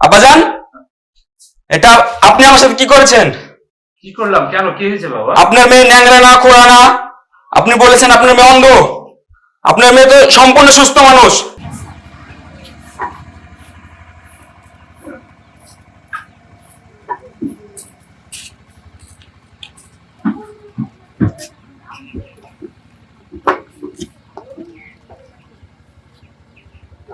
আব্বাজান এটা আপনি আমার সাথে কি করেছেন? কি করলাম? কেন? কি হয়েছে বাবা? আপনার মেয়ে ন্যাংরা না খোড়া না? আপনি বলেছেন আপনার মেয়ে অন্ধ। আপনার মেয়ে তো সম্পূর্ণ সুস্থ মানুষ।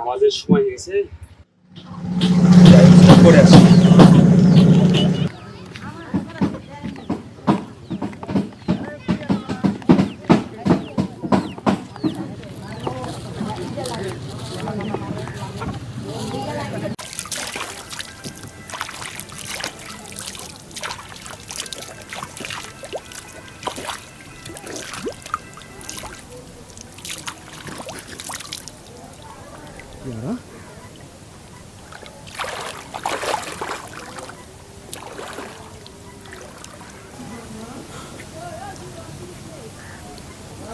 আমাদের সময় গেছে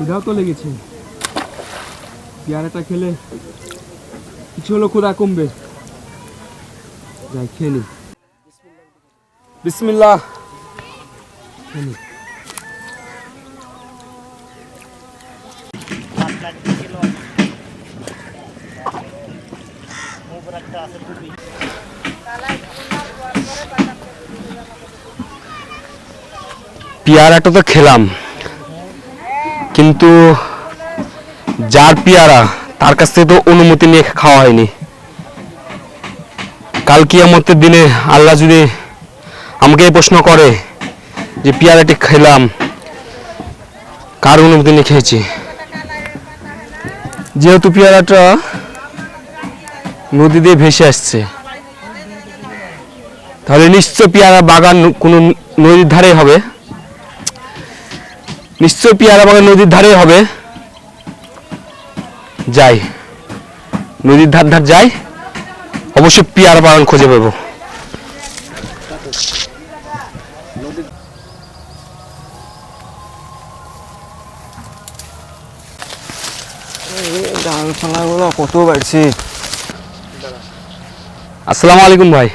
খিদাও তো লেগেছে। পেয়ারাটা খেলে কিছু হলো ক্ষুধা কমবে। যাই খেয়ে নি। বিসমিল্লাহ। খেয়ে নি। পেয়ারাটা তো খেলাম। কিন্তু যার পেয়ারা, তার কাছ থেকে তো অনুমতি নিয়ে খাওয়া হয়নি। কাল কিয়ামতের দিনে আল্লাহ যদি আমাকে এই প্রশ্ন করে যে, পেয়ারাটি খেলাম, কার অনুমতি নিয়ে খেয়েছি? যেহেতু পেয়ারাটা নদী দিয়ে ভেসে আসছে, তাহলে নিশ্চয় পেয়ারা বাগান কোনো নদীর ধারে হবে। নিশ্চয় পেয়ারা বাগান নদীর ধারে হবে। যাই। নদীর ধার ধার যাই। অবশ্যই পেয়ারা বাগান খুঁজে পাবো। ডালপালাগুলো কত বাড়ছে? আসসালামু আলাইকুম ভাই।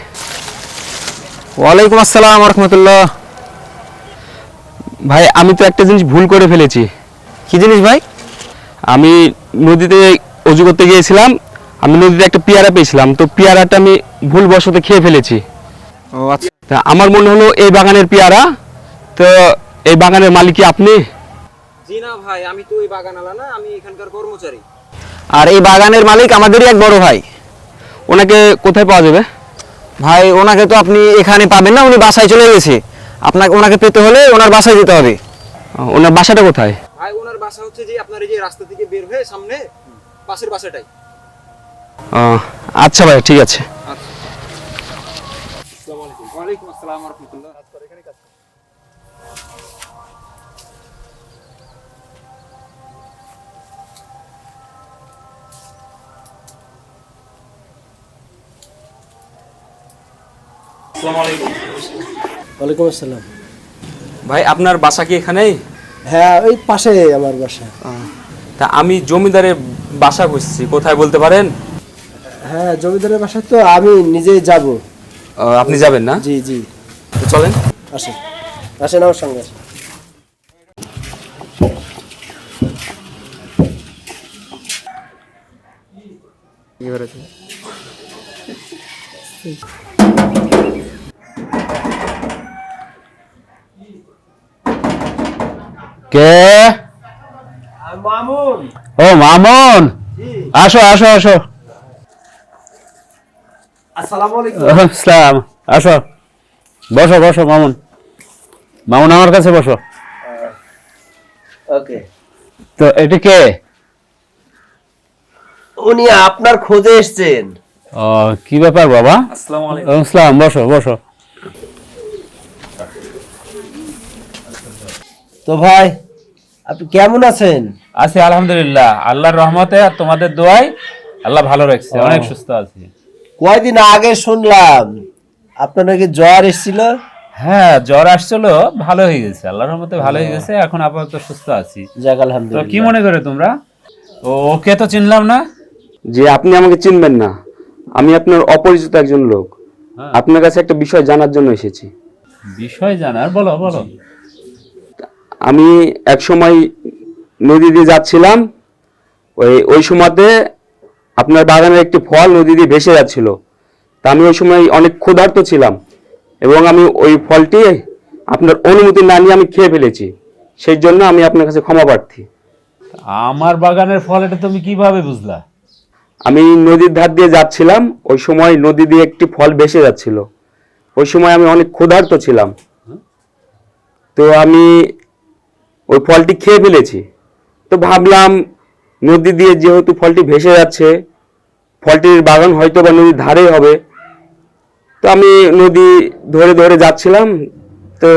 ওয়ালাইকুম আসসালাম রহমতুল্লাহ। ভাই আমি তো একটা জিনিস ভুল করে ফেলেছি। কি জিনিস ভাই? আমি নদীতে অজু করতে গিয়েছিলাম আমি নদীতে একটা পেয়ারা পেয়েছিলাম তো পেয়ারাটা আমি ভুল ভুলবশত খেয়ে ফেলেছি। ও আচ্ছা। তা আমার মনে হলো এই বাগানের পেয়ারা তো এই বাগানের মালিক কি আপনি? জি না ভাই আমি তো ওই বাগান আলা না আমি এখানকার কর্মচারী। আর এই বাগানের মালিক আমাদেরই এক বড় ভাই। ওনাকে কোথায় পাওয়া যাবে? ভাই ওনাকে তো আপনি এখানে পাবেন না উনি বাসায় চলে গেছে। আপনাকে ওনাকে পেতে হলে ওনার বাসায় যেতে হবে। ওনার বাসাটা কোথায়? ভাই ওনার বাসা হচ্ছে যে আপনার এই যে রাস্তা থেকে বের হয়ে সামনে পাশের বাসাটাই। আচ্ছা ভাই ঠিক আছে। আসসালাম রহমতুল্লাহ। ওয়ালাইকুম আসসালাম। ভাই আপনার বাসা কি এখানেই? হ্যাঁ ওই পাশে আমার বাসা। তা আমি জমিদারের বাসা খুঁজছি কোথায় বলতে পারেন? হ্যাঁ জমিদারের বাসায় তো আমি নিজেই যাব। আপনি যাবেন না? জি জি। চলেন। আসেন আসেন আমার সঙ্গে। আসেন। কে? ও মামুন? আসো আসো আসো। আসসালামু আসো। বসো বসো মামুন। মামুন আমার কাছে বসো। ওকে। তো এটি কে? উনি আপনার খোঁজে এসেছেন। ও কি ব্যাপার বাবা? আসসালামু আলাইকুম। বসো বসো। তো ভাই আপনি কেমন আছেন? আছি আলহামদুলিল্লাহ আল্লাহর রহমতে আর তোমাদের দোয়ায় আল্লাহ ভালো রাখছে অনেক সুস্থ আছি। কয়দিন আগে শুনলাম আপনার নাকি জ্বর এসেছিল? হ্যাঁ জ্বর আসছিল ভালো হয়ে গেছে আল্লাহর রহমতে ভালো হয়ে গেছে এখন আপাতত সুস্থ আছি। যাক তো আলহামদুলিল্লাহ। কি মনে করে তোমরা? ও ওকে তো চিনলাম না? যে আপনি আমাকে চিনবেন না আমি আপনার অপরিচিত একজন লোক। হ্যাঁ। আপনার কাছে একটা বিষয় জানার জন্য এসেছি। বিষয় জানার বলো বলো। আমি এক সময় নদী দিয়ে যাচ্ছিলাম ওই ওই সময়তে আপনার বাগানের একটি ফল নদী দিয়ে ভেসে যাচ্ছিল। তা আমি ওই সময় অনেক ক্ষুধার্ত ছিলাম এবং আমি ওই ফলটি আপনার অনুমতি না নিয়ে আমি খেয়ে ফেলেছি। সেই জন্য আমি আপনার কাছে ক্ষমা প্রার্থী। আমার বাগানের ফল এটা তুমি কীভাবে বুঝলা? আমি নদীর ধার দিয়ে যাচ্ছিলাম ওই সময় নদী দিয়ে একটি ফল ভেসে যাচ্ছিল। ওই সময় আমি অনেক ক্ষুধার্ত ছিলাম। তো আমি ওই ফলটি খেয়ে ফেলেছি। তো ভাবলাম নদী দিয়ে যেহেতু ফলটি ভেসে যাচ্ছে, ফলটির বাগান হয়তো বা নদীর ধারেই হবে। তো আমি নদী ধরে ধরে যাচ্ছিলাম, তো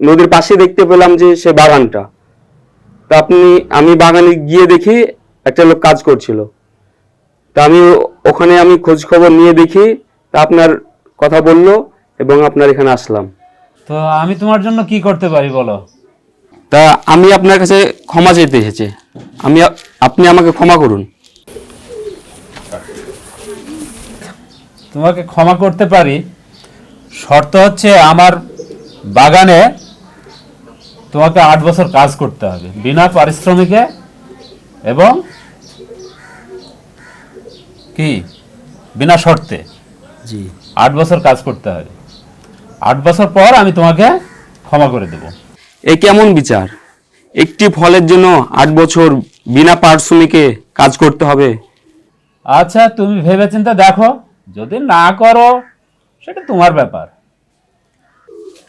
নদীর পাশে দেখতে পেলাম যে সে বাগানটা। তো আপনি, আমি বাগানে গিয়ে দেখি একটা লোক কাজ করছিল। তা আমি ওখানে আমি খোঁজ খবর নিয়ে দেখি, তা আপনার কথা বলল এবং আপনার এখানে আসলাম। তো আমি তোমার জন্য কি করতে পারি বলো? তা আমি আপনার কাছে ক্ষমা চাইতে এসেছি। আমি আপনি আমাকে ক্ষমা করুন। তোমাকে ক্ষমা করতে পারি। শর্ত হচ্ছে আমার বাগানে তোমাকে আট বছর কাজ করতে হবে বিনা পারিশ্রমিকে এবং কি? বিনা শর্তে। জি। আট বছর কাজ করতে হবে। আট বছর পর আমি তোমাকে ক্ষমা করে দেব। এ কেমন বিচার? একটি ফলের জন্য আট বছর বিনা পারিশ্রমিকে কাজ করতে হবে। আচ্ছা তুমি ভেবেচিন্তে দেখো যদি না করো সেটা তোমার ব্যাপার।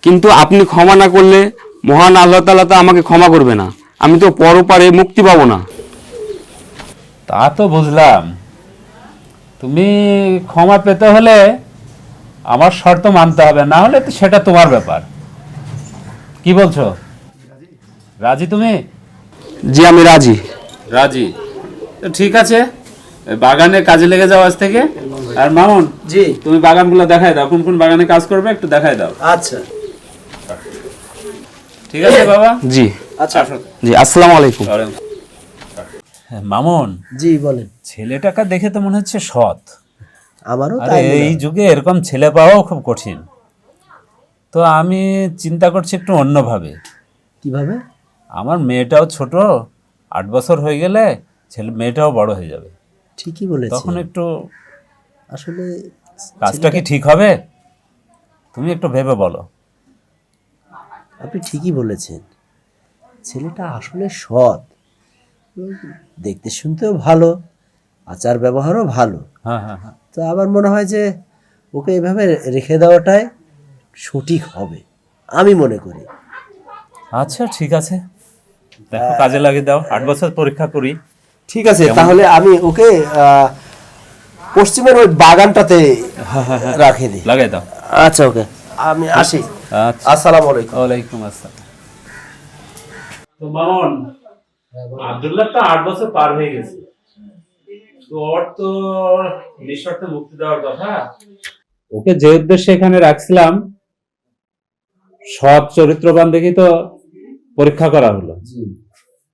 কিন্তু আপনি ক্ষমা না করলে মহান আল্লাহ তালা তো আমাকে ক্ষমা করবে না। আমি তো পরপারে মুক্তি পাবো না। তা তো বুঝলাম। তুমি ক্ষমা পেতে হলে আমার শর্ত মানতে হবে না হলে তো সেটা তোমার ব্যাপার। কি বলছো? রাজি তুমি? জি আমি রাজি। রাজি। তো ঠিক আছে বাগানে কাজে লেগে যাও আজ থেকে। আর মামুন জি। তুমি বাগানগুলো দেখায় দাও। কোন কোন বাগানে কাজ করবে একটু দেখায় দাও। আচ্ছা। ঠিক আছে বাবা? জি। আচ্ছা জি আসসালামু আলাইকুম। হ্যাঁ, মামুন। জি বলেন। ছেলেটাকে দেখে তো মনে হচ্ছে সৎ। আমারও তাই এই যুগে এরকম ছেলে পাওয়াও খুব কঠিন। তো আমি চিন্তা করছি একটু অন্যভাবে। কীভাবে? আমার মেয়েটাও ছোট আট বছর হয়ে গেলে ছেলে মেয়েটাও বড় হয়ে যাবে। ঠিকই বলেছেন। তখন একটু আসলে কাজটা কি ঠিক হবে? তুমি একটু ভেবে বলো। আপনি ঠিকই বলেছেন। ছেলেটা আসলে সৎ। দেখতে শুনতেও ভালো আচার ব্যবহারও ভালো। হ্যাঁ হ্যাঁ হ্যাঁ। তো আমার মনে হয় যে ওকে এভাবে রেখে দেওয়াটাই সঠিক হবে আমি মনে করি। আচ্ছা ঠিক আছে। দেখো কাজে লাগিয়ে দাও। আট বছর পরীক্ষা করি। ঠিক আছে তাহলে আমি ওকে পশ্চিমের ওই বাগানটাতে রাখে দিই লাগাই দাও। আচ্ছা ওকে। আমি আসি। আচ্ছা। আসসালামু আলাইকুম। ওয়ালাইকুম আসসালাম। তো মামন আব্দুল্লাহ তো আট বছর পার হয়ে গেছে। তো ওর তো নিঃশর্তে মুক্তি দেওয়ার কথা। ওকে যে উদ্দেশ্যে এখানে রাখছিলাম সৎ চরিত্রবান দেখি তো পরীক্ষা করা হলো।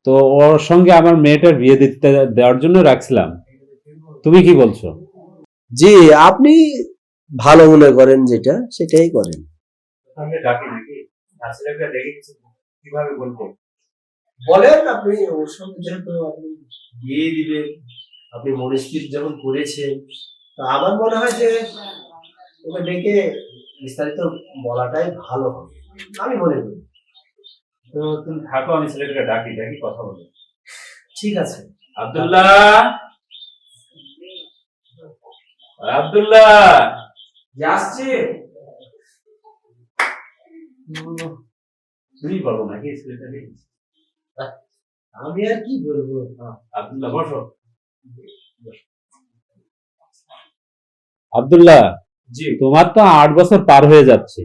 তো ওর সঙ্গে আমার মেয়েটার বিয়ে দিতে দেওয়ার জন্য রাখছিলাম। তুমি কি বলছো? জি আপনি ভালো মনে করেন যেটা সেটাই করেন। বলেন আপনি ওর সঙ্গে যেহেতু আপনি বিয়ে দিবেন আপনি মনস্থির যখন করেছেন তা আমার মনে হয় যে ওকে ডেকে বিস্তারিত বলাটাই ভালো হবে। আমি মনে করি। তো তুমি থাকো আমি ছেলেটাকে ডাকি ডাকি কথা বলি। ঠিক আছে। আব্দুল্লাহ! আব্দুল্লাহ! আসছে? তুমি বলো নাকি ছেলেটাকে। আমি আর কি বলব? আব্দুল্লাহ বসো। আব্দুল্লাহ জি। তোমার তো আট বছর পার হয়ে যাচ্ছে।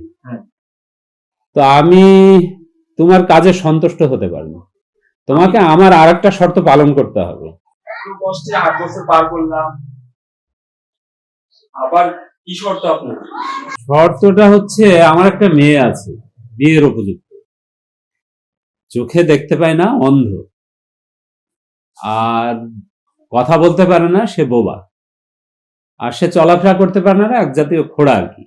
তো আমি তোমার কাজে সন্তুষ্ট হতে পারব। তোমাকে আমার আর একটা শর্ত পালন করতে হবে। কষ্টে আট বছর পার করলাম। আবার কি শর্ত আপনার? শর্তটা হচ্ছে আমার একটা মেয়ে আছে বিয়ের উপযুক্ত। চোখে দেখতে পায় না অন্ধ। আর কথা বলতে পারে না সে বোবা। আর সে চলাফেরা করতে পারে না এক জাতীয় খোড়া আর কি।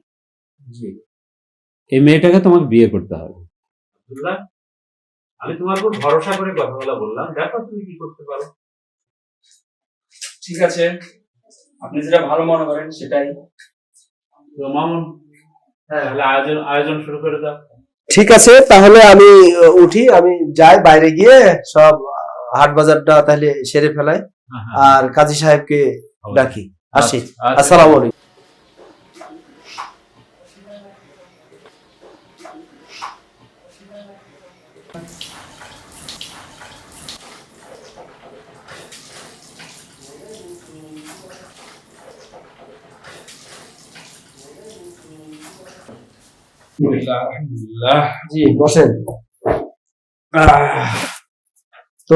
এই মেয়েটাকে তোমাকে বিয়ে করতে হবে। আমি তোমার উপর ভরসা করে কথাগুলো বললাম। দেখো তুমি কি করতে পারো। ঠিক আছে। আপনি যেটা ভালো মনে করেন সেটাই। মামুন হ্যাঁ তাহলে আয়োজন আয়োজন শুরু করে দাও। ঠিক আছে তাহলে আমি উঠি। আমি যাই বাইরে গিয়ে সব হাট বাজারটা তাহলে সেরে ফেলাই। হ্যাঁ, আর কাজী সাহেবকে ডাকি। আসি। আচ্ছা। আসসালামু আলাইকুম। জি বসেন। তো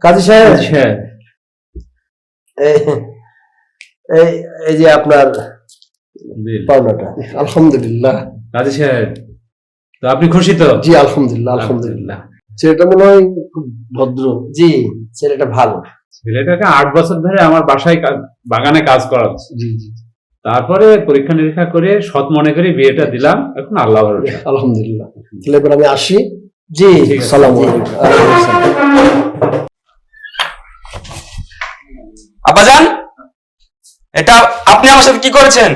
কাজী সাহেব এই যে আপনার পাওনাটা। আলহামদুলিল্লাহ। কাজী সাহেব তো আপনি খুশি তো? জি আলহামদুলিল্লাহ আলহামদুলিল্লাহ। ছেলেটা মনে হয় খুব ভদ্র। জি ছেলেটা ভালো। ছেলেটাকে আট বছর ধরে আমার বাসায় কাজ- বাগানে কাজ করাচ্ছে। জি জি। তারপরে পরীক্ষা নিরীক্ষা করে সৎ মনে করে বিয়েটা দিলাম এখন আল্লাহ আলহামদুলিল্লাহ। তাহলে এবার আমি আসি। জি সালাম। আব্বাজান এটা আপনি আমার সাথে কি করেছেন?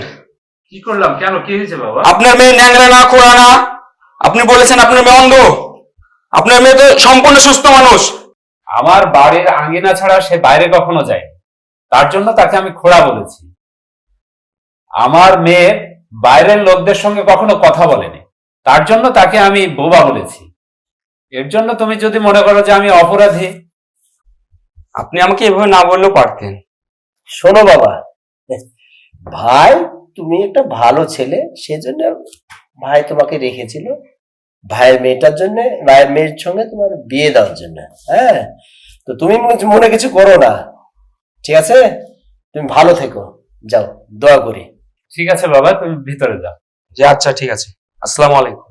কি করলাম? কেন? কি হয়েছে বাবা? আপনার মেয়ে ন্যাংরা না খোড়া না? আপনি বলেছেন আপনার মেয়ে অন্ধ। আপনার মেয়ে তো সম্পূর্ণ সুস্থ মানুষ। আমার বাড়ির আঙ্গিনা ছাড়া সে বাইরে কখনো যায় তার জন্য তাকে আমি খোড়া বলেছি। আমার মেয়ে বাইরের লোকদের সঙ্গে কখনো কথা বলেনি। তার জন্য তাকে আমি বোবা বলেছি। এর জন্য তুমি যদি মনে করো যে আমি অপরাধী। আপনি আমাকে এভাবে না বললেও পারতেন। শোনো বাবা ভাই তুমি একটা ভালো ছেলে সেজন্য ভাই তোমাকে রেখেছিল। ভাইয়ের মেয়েটার জন্য ভাইয়ের মেয়ের সঙ্গে তোমার বিয়ে দেওয়ার জন্য হ্যাঁ? তো তুমি মনে- মনে কিছু করো না ঠিক আছে? তুমি ভালো থেকো যাও দোয়া করি। ঠিক আছে বাবা তুমি ভিতরে যাও। যে আচ্ছা ঠিক আছে। আসসালামু আলাইকুম।